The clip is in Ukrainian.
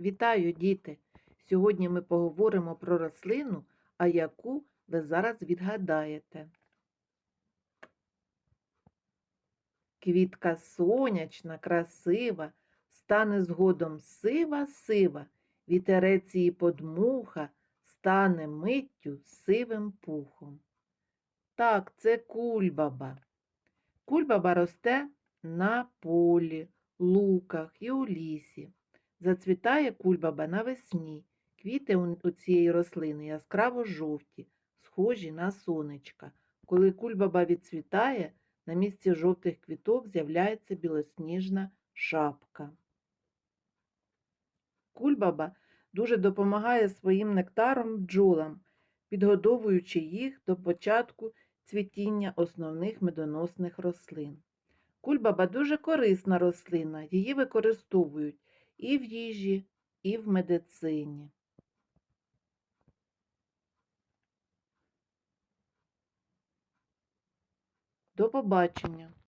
Вітаю, діти! Сьогодні ми поговоримо про рослину, а яку ви зараз відгадаєте. Квітка сонячна, красива, стане згодом сива-сива, вітерець її подмуха, стане миттю сивим пухом. Так, це кульбаба. Кульбаба росте на полі, луках і у лісі. Зацвітає кульбаба навесні. Квіти у цієї рослини яскраво жовті, схожі на сонечка. Коли кульбаба відцвітає, на місці жовтих квіток з'являється білосніжна шапка. Кульбаба дуже допомагає своїм нектаром бджолам, підгодовуючи їх до початку цвітіння основних медоносних рослин. Кульбаба дуже корисна рослина, її використовують і в їжі, і в медицині. До побачення!